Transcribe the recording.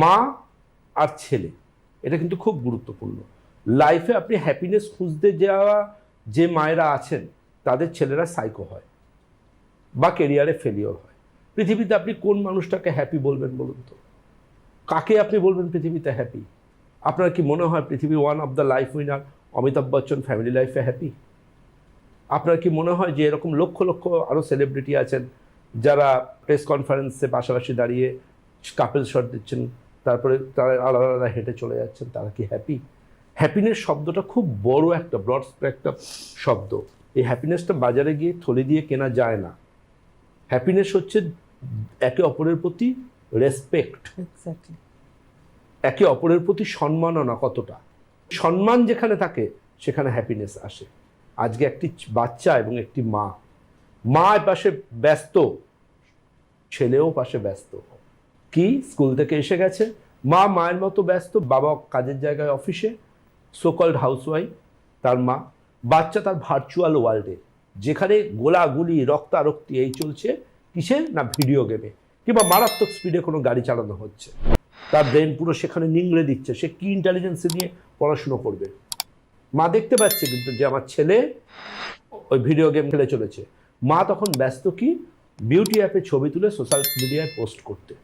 মা আর ছেলে। এটা কিন্তু খুব গুরুত্বপূর্ণ। লাইফে আপনি হ্যাপিনেস খুঁজতে যাওয়া যে মায়েরা আছেন, তাদের ছেলেরা সাইকো হয় বা কেরিয়ারে ফেলিওর হয়। পৃথিবীতে আপনি কোন মানুষটাকে হ্যাপি বলবেন বলুন তো? কাকে আপনি বলবেন পৃথিবীতে হ্যাপি আপনার কি মনে হয় পৃথিবী one of the life winner Amitabh Bachchan family লাইফে হ্যাপি আপনার কি মনে হয় যে এরকম লক্ষ লক্ষ আরও সেলিব্রিটি আছেন যারা প্রেস কনফারেন্সে পাশাপাশি দাঁড়িয়ে কাপেল শট দিচ্ছেন তারপরে তারা আলাদা আলাদা হেঁটে চলে যাচ্ছেন তারা কি হ্যাপি হ্যাপিনেস শব্দটা খুব বড় একটা ব্রড একটা শব্দ। এই হ্যাপিনেসটা বাজারে গিয়ে থলে দিয়ে কেনা যায় না। হ্যাপিনেস হচ্ছে একে অপরের প্রতি রেসপেক্ট একে অপরের প্রতি সম্মাননা কতটা। সম্মান যেখানে থাকে সেখানে হ্যাপিনেস আসে। আজকে একটি বাচ্চা এবং একটি মা। মা পাশে ব্যস্ত ছেলেও পাশে ব্যস্ত। কি? স্কুল থেকে এসে গেছে। মা মায়ের মতো ব্যস্ত, বাবা কাজের জায়গায় অফিসে সোকল্ড হাউসওয়াইফ তার মা। বাচ্চা তার ভার্চুয়াল ওয়ার্ল্ডে যেখানে গোলাগুলি, রক্তারক্তি এই চলছে, কিসে না ভিডিও গেমে কিংবা মারাত্মক স্পিডে কোনো গাড়ি চালানো হচ্ছে। তার ব্রেন পুরো সেখানে নিংড়ে দিচ্ছে, সে কি ইন্টেলিজেন্স নিয়ে পড়াশুনো করবে? মা দেখতে পাচ্ছে কিন্তু যে আমার ছেলে ওই ভিডিও গেম খেলে চলেছে। মা তখন ব্যস্ত কি? বিউটি অ্যাপে ছবি তুলে সোশ্যাল মিডিয়ায় পোস্ট করতে।